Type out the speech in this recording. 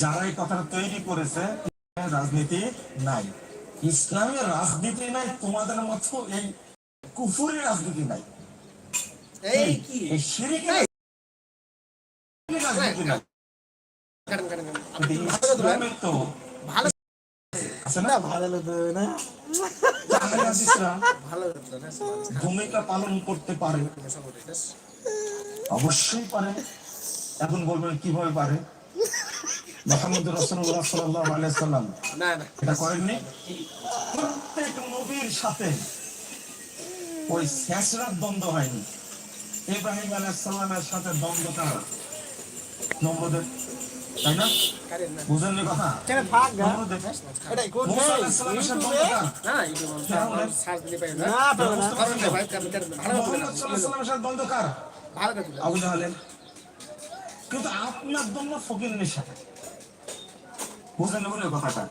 যারা এই কথাটা তৈরি করেছে রাজনীতি নাই। ইসলামের রাজনীতি নাই তোমাদের মতো এই কুফুরি রাজনীতি নাই। এই কি? রাজনীতি তো ভালো ভূমিকা পালন করতে পারে। অবশ্যই পারে। এখন বলবেন কীভাবে পারে? মোহাম্মদ রসুল্লাহ সাল্লাহ আলাইসাল্লাম না না। এটা করেননি? প্রত্যেক নবীর সাথে ওই শেষরাত দ্বন্দ্ব হয়নি। ইব্রাহিম আলাইসাল্লামের সাথে দ্বন্দ্ব কার? তাই না? কাটেন কথা? কেন ভাগ গা নম্রদের। এটা কোন মুসা আলাইসাল্লামের সাথে দ্বন্দ্ব কার? না এটা ফেরাউনের। সার্চ দিতে পারি না। না পারবে না কারণ না ভাই কাটেন কাটেন ভালো কথা বলেন মোহাম্মদ সাল্লাল্লাহু আলাইহি ওয়াসাল্লামের সাথে বুঝলেন বলে কথাটা